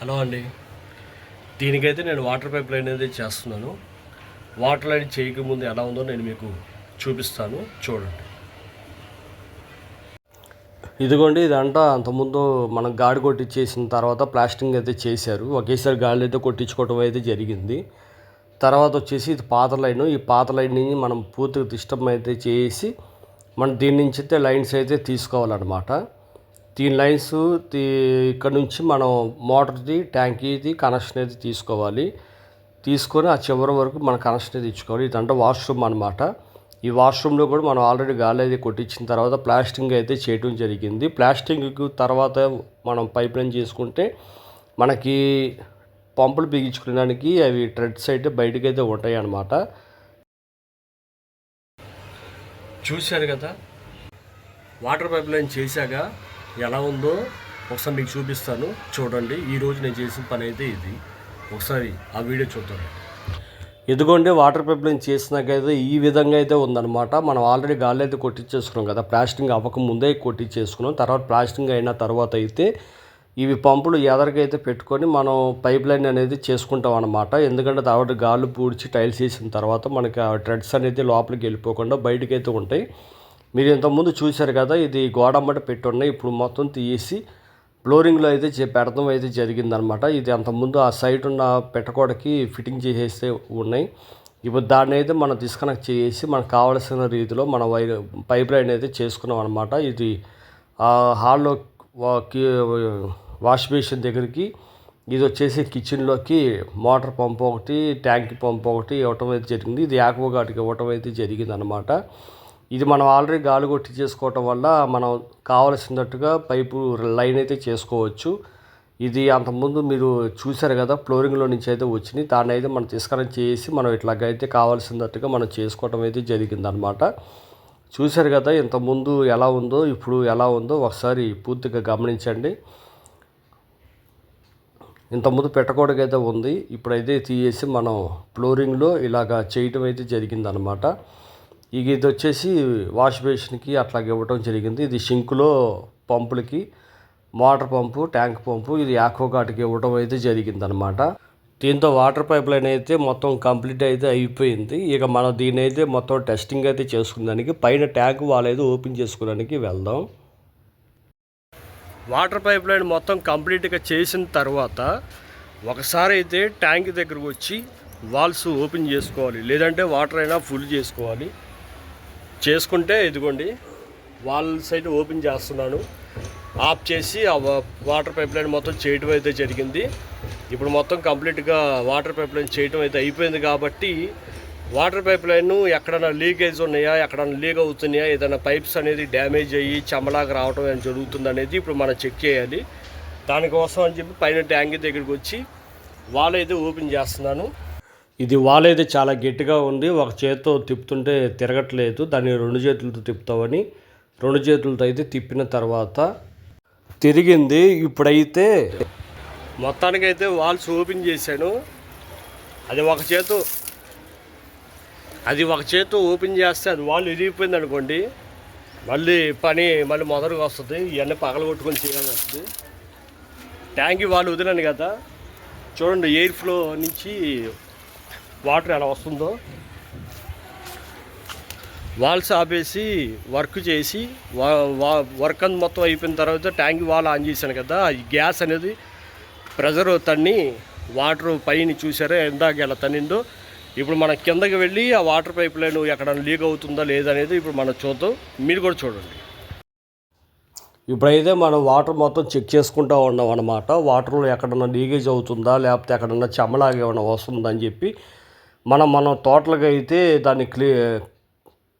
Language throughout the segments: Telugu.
హలో అండి. దీనికైతే నేను వాటర్ పైప్ లైన్ అనేది చేస్తున్నాను. వాటర్ లైన్ చేయకముందు ఎలా ఉందో నేను మీకు చూపిస్తాను. చూడండి. ఇదిగోండి ఇదంతా అంతకుముందు మనం గాడి కొట్టించేసిన తర్వాత ప్లాస్టింగ్ అయితే చేశారు. ఒకేసారి గాలి అయితే కొట్టించుకోవడం అయితే జరిగింది. తర్వాత వచ్చేసి ఇది పాత లైన్. ఈ పాత లైన్ని మనం పూర్తిగా డిస్టర్బ్ అయితే చేసి మనం దీని నుంచి అయితే లైన్స్ అయితే తీసుకోవాలన్నమాట. దీని లైన్స్ ఇక్కడ నుంచి మనం మోటార్ది ట్యాంకీది కనెక్షన్ అయితే తీసుకోవాలి. తీసుకొని ఆ చివరి వరకు మన కనెక్షన్ అయితే ఇచ్చుకోవాలి. ఇదంటే వాష్రూమ్ అనమాట ఈ వాష్రూమ్లో కూడా మనం ఆల్రెడీ గాలి అయితే కొట్టించిన తర్వాత ప్లాస్టింగ్ అయితే చేయడం జరిగింది. ప్లాస్టింగ్ తర్వాత మనం పైప్ లైన్ చేసుకుంటే మనకి పంపులు బిగించుకోవడానికి అవి ట్రెడ్స్ అయితే బయటకు అయితే ఉంటాయి అన్నమాట. చూశారు కదా? వాటర్ పైప్ లైన్ చేశాక ఎలా ఉందో ఒకసారి మీకు చూపిస్తాను. చూడండి ఈరోజు నేను చేసిన పని అయితే ఇది. ఒకసారి ఆ వీడియో చూద్దాం. ఇదిగోండి వాటర్ పైప్లైన్ చేసినాకైతే ఈ విధంగా అయితే ఉందన్నమాట. మనం ఆల్రెడీ గాలి అయితే కొట్టించేసుకున్నాం కదా ప్లాస్టింగ్ అవ్వక ముందే కొట్టించేసుకున్నాం. తర్వాత ప్లాస్టింగ్ అయిన తర్వాత అయితే ఇవి పంపులు ఎదరికైతే పెట్టుకొని మనం పైప్ లైన్ అనేది చేసుకుంటాం అనమాట ఎందుకంటే తర్వాత గాలి పూడ్చి టైల్స్ వేసిన తర్వాత మనకి ఆ ట్రెడ్స్ అనేది లోపలికి వెళ్ళిపోకుండా బయటకైతే అయితే ఉంటాయి. మీరు ఇంతకుముందు చూశారు కదా ఇది గోడమ్మట పెట్టున్నాయి ఇప్పుడు మొత్తం తీసి ఫ్లోరింగ్లో అయితే పెడతాం అయితే జరిగిందనమాట ఇది అంతకుముందు ఆ సైడ్ ఉన్న పెట్టకోడకి ఫిట్టింగ్ చేసేస్తే ఉన్నాయి. ఇప్పుడు దాన్ని అయితే మనం డిస్కనెక్ట్ చేసి మనకు కావలసిన రీతిలో మన వైర్ పైప్ లైన్ అయితే చేసుకున్నాం అనమాట ఇది హాల్లో వాష్ బేసిన్ దగ్గరికి ఇది వచ్చేసి కిచెన్లోకి మోటార్ పంప్ ఒకటి ట్యాంక్ పంప్ ఒకటి ఇవ్వటం అయితే జరిగింది. ఇది యాక్వా ఇవ్వటం అయితే జరిగింది అనమాట ఇది మనం ఆల్రెడీ గాలి కొట్టి చేసుకోవటం వల్ల మనం కావలసినట్టుగా పైపు లైన్ అయితే చేసుకోవచ్చు. ఇది అంతకుముందు మీరు చూశారు కదా ఫ్లోరింగ్లో నుంచి అయితే వచ్చినాయి దాన్ని అయితే మనం తీసుకొని చేసి మనం ఇట్లాగైతే కావాల్సినట్టుగా మనం చేసుకోవటం అయితే జరిగిందనమాట చూశారు కదా ఇంతకుముందు ఎలా ఉందో ఇప్పుడు ఎలా ఉందో ఒకసారి పూర్తిగా గమనించండి. ఇంతకుముందు పెట్టకూడదైతే ఉంది. ఇప్పుడైతే తీసేసి మనం ఫ్లోరింగ్లో ఇలాగా చేయటం అయితే జరిగిందనమాట ఇక ఇది వచ్చేసి వాష్ బేసిన్కి అట్లాగే ఇవ్వటం జరిగింది. ఇది షింకులో పంపులకి మోటార్ పంపు ట్యాంక్ పంపు ఇది యాక్వగాటికి ఇవ్వటం అయితే జరిగిందనమాట దీంతో వాటర్ పైప్ లైన్ అయితే మొత్తం కంప్లీట్ అయితే అయిపోయింది. ఇక మనం దీని అయితే మొత్తం టెస్టింగ్ అయితే చేసుకున్నానికి పైన ట్యాంక్ వాల్ అయితే ఓపెన్ చేసుకోవడానికి వెళ్దాం. వాటర్ పైప్ లైన్ మొత్తం కంప్లీట్గా చేసిన తర్వాత ఒకసారి అయితే ట్యాంక్ దగ్గరకు వచ్చి వాల్స్ ఓపెన్ చేసుకోవాలి. లేదంటే వాటర్ అయినా ఫుల్ చేసుకోవాలి. చేసుకుంటే ఇదిగోండి వాళ్ళ సైడ్ ఓపెన్ చేస్తున్నాను. ఆఫ్ చేసి ఆ వాటర్ పైప్ లైన్ మొత్తం చేయటం అయితే జరిగింది. ఇప్పుడు మొత్తం కంప్లీట్గా వాటర్ పైప్ లైన్ చేయటం అయితే అయిపోయింది కాబట్టి వాటర్ పైప్ లైన్ ఎక్కడైనా లీకేజ్ ఉన్నాయా ఎక్కడైనా లీక్ అవుతున్నాయా ఏదైనా పైప్స్ అనేది డ్యామేజ్ అయ్యి చెమ్మలాగా రావడం ఏమైనా జరుగుతుంది అనేది ఇప్పుడు మనం చెక్ చేయాలి. దానికోసం అని చెప్పి పైన ట్యాంక్ దగ్గరికి వచ్చి వాళ్ళైతే అయితే ఓపెన్ చేస్తున్నాను. ఇది వాల్ అయితే చాలా గట్టిగా ఉంది. ఒక చేత్తో తిప్పుతుంటే తిరగట్లేదు. దాన్ని రెండు చేతులతో తిప్పుతామని రెండు చేతులతో అయితే తిప్పిన తర్వాత తిరిగింది. ఇప్పుడైతే మొత్తానికైతే వాల్స్ ఓపెన్ చేశాను. అది ఒక చేతు అది ఒక చేతు ఓపెన్ చేస్తే అది వాల్ ఇరిగిపోయింది అనుకోండి. మళ్ళీ పని మళ్ళీ మొదలుగా వస్తుంది. ఇవన్నీ పగల కొట్టుకొని చేయాల్సి వస్తుంది. ట్యాంక్ వాళ్ళు వదిలాను కదా. చూడండి ఎయిర్ ఫ్లో నుంచి వాటర్ ఎలా వస్తుందో. వాల్స్ ఆపేసి వర్క్ చేసి వా- వర్క్ అంత మొత్తం అయిపోయిన తర్వాత ట్యాంక్ వాల్ ఆన్ చేశాను కదా ఈ గ్యాస్ అనేది ప్రెజర్ తన్ని వాటర్ పైన చూసారా ఎందాక ఎలా తన్నిందో. ఇప్పుడు మనం కిందకి వెళ్ళి ఆ వాటర్ పైప్ లైన్ ఎక్కడ లీక్ అవుతుందా లేదనేది ఇప్పుడు మనం చూద్దాం. మీరు కూడా చూడండి. ఇప్పుడైతే మనం వాటర్ మొత్తం చెక్ చేసుకుంటూ ఉన్నాం అనమాట వాటర్లో ఎక్కడన్నా లీకేజ్ అవుతుందా లేకపోతే ఎక్కడన్నా చెమ్మలాగా ఏమైనా వస్తుందా అని చెప్పి. మనం మనం తోటలుగా అయితే దాన్ని క్లీ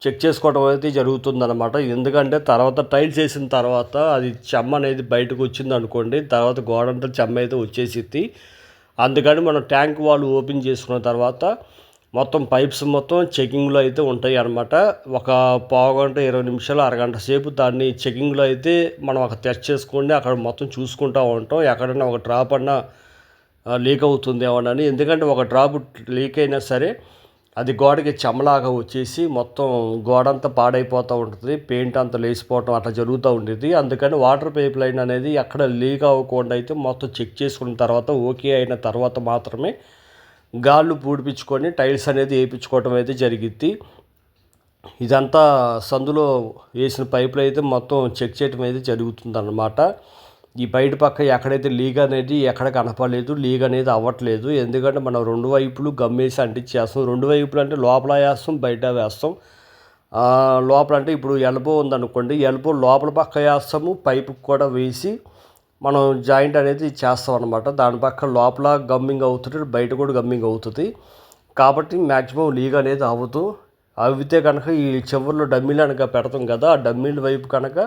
చెక్ చేసుకోవడం అయితే జరుగుతుందన్నమాట. ఎందుకంటే తర్వాత టైల్స్ వేసిన తర్వాత అది చెమ్మ అనేది బయటకు వచ్చింది అనుకోండి తర్వాత గోడంతా చెమ్మ అయితే వచ్చేసిద్ది. అందుకని మనం ట్యాంక్ వాల్ ఓపెన్ చేసుకున్న తర్వాత మొత్తం పైప్స్ మొత్తం చెకింగ్లో అయితే ఉంటాయి అనమాట ఒక పావుగంట ఇరవై నిమిషాలు అరగంట సేపు దాన్ని చెకింగ్లో అయితే మనం ఒక టెస్ట్ చేసుకోండి అక్కడ మొత్తం చూసుకుంటూ ఉంటాం. ఎక్కడన్నా ఒక డ్రాప్ అన్నా లీక్ అవుతుంది అని ఎందుకంటే ఒక డ్రాప్ లీక్ అయినా సరే అది గోడకి చెమ్మలాగా వచ్చేసి మొత్తం గోడంతా పాడైపోతూ ఉంటుంది పెయింట్ అంతా లేచిపోవటం అట్లా జరుగుతూ ఉండేది. అందుకని వాటర్ పైప్ లైన్ అనేది ఎక్కడ లీక్ అవ్వకుండా అయితే మొత్తం చెక్ చేసుకున్న తర్వాత ఓకే అయిన తర్వాత మాత్రమే గాళ్ళు పూడిపించుకొని టైల్స్ అనేది వేయించుకోవటం అయితే జరిగిద్ది. ఇదంతా సందులో వేసిన పైపులు అయితే మొత్తం చెక్ చేయటం అయితే జరుగుతుందన్నమాట. ఈ బయట పక్క ఎక్కడైతే లీగ్ అనేది ఎక్కడ కనపడలేదు లీగ్ అనేది అవ్వట్లేదు. ఎందుకంటే మనం రెండు వైపులు గమ్మేసి అంటించేస్తాం రెండు వైపులు అంటే లోపల వేస్తాం బయట వేస్తాం. లోపల అంటే ఇప్పుడు ఎల్బో ఉందనుకోండి ఎల్బో లోపల పక్క వేస్తాము పైపు కూడా వేసి మనం జాయింట్ అనేది చేస్తాం అనమాట దాని పక్క లోపల గమ్మింగ్ అవుతుంది బయట కూడా గమ్మింగ్ అవుతుంది. కాబట్టి మ్యాక్సిమం లీగ్ అనేది అవ్వదు. అవితే కనుక ఈ చివరిలో డమ్మీలు అనగా పెడతాం కదా ఆ డమ్మీల వైపు కనుక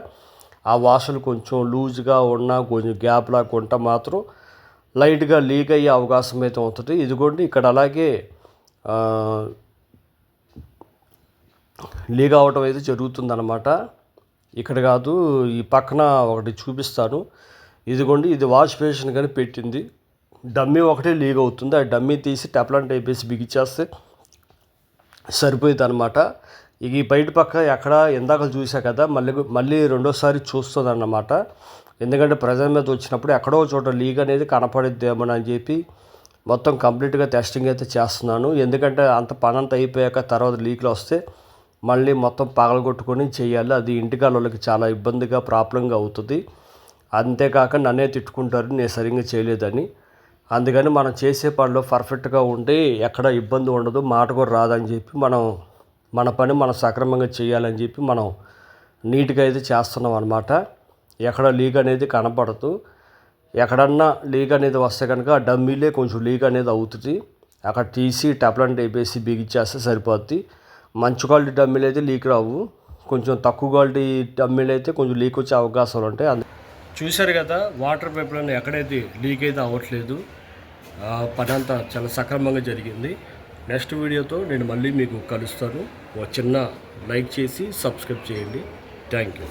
ఆ వాసలు కొంచెం లూజ్గా ఉన్నా కొంచెం గ్యాప్ లాగా ఉంటే మాత్రం లైట్గా లీక్ అయ్యే అవకాశం అయితే ఉంటుంది. ఇదిగోండి ఇక్కడ అలాగే లీక్ అవటం అయితే జరుగుతుందన్నమాట. ఇక్కడ కాదు ఈ పక్కన ఒకటి చూపిస్తాను. ఇదిగోండి ఇది వాష్ బేసిన్ కానీ పెట్టింది. డమ్మీ ఒకటే లీక్ అవుతుంది. ఆ డమ్మీ తీసి టెప్లాంట్ టైప్ వేసి బిగిచేస్తే సరిపోయింది అనమాట ఇక ఈ బయట పక్క ఎక్కడ ఇందాక చూసా కదా మళ్ళీ మళ్ళీ రెండోసారి చూస్తుందన్నమాట. ఎందుకంటే ప్రజల మీద వచ్చినప్పుడు ఎక్కడో చోట లీక్ అనేది కనపడిద్దేమో అని చెప్పి మొత్తం కంప్లీట్గా టెస్టింగ్ అయితే చేస్తున్నాను. ఎందుకంటే అంత పని అయిపోయాక తర్వాత లీక్లు వస్తే మళ్ళీ మొత్తం పగలగొట్టుకొని చేయాలి. అది ఇంటికాళ్ళకి వాళ్ళకి చాలా ఇబ్బందిగా ప్రాబ్లంగా అవుతుంది. అంతేకాక నన్నే తిట్టుకుంటారు నేను సరిగ్గా చేయలేదని. అందుకని మనం చేసే పనిలో పర్ఫెక్ట్గా ఉంటే ఎక్కడ ఇబ్బంది ఉండదు మాట కూడా రాదని చెప్పి మనం మన పని మనం సక్రమంగా చేయాలని చెప్పి మనం నీట్గా అయితే చేస్తున్నాం అనమాట ఎక్కడ లీక్ అనేది కనపడదు. ఎక్కడన్నా లీక్ అనేది వస్తే కనుక ఆ డమ్మీలే కొంచెం లీక్ అనేది అవుతుంది. అక్కడ తీసి టెప్లెంట్ వేసి బిగించేస్తే సరిపోద్ది. మంచి క్వాలిటీ డమ్మీలు అయితే లీక్ రావు. కొంచెం తక్కువ క్వాలిటీ డమ్మీలు అయితే కొంచెం లీక్ వచ్చే అవకాశాలు ఉంటాయి. అందు చూశారు కదా వాటర్ పైప్లైన్ ఎక్కడైతే లీక్ అయితే అవ్వట్లేదు. పని అంతా చాలా సక్రమంగా జరిగింది. నెక్స్ట్ వీడియోతో నేను మళ్ళీ మీకు కలుస్తాను. ఒక చిన్న లైక్ చేసి సబ్స్క్రైబ్ చేయండి. Thank you.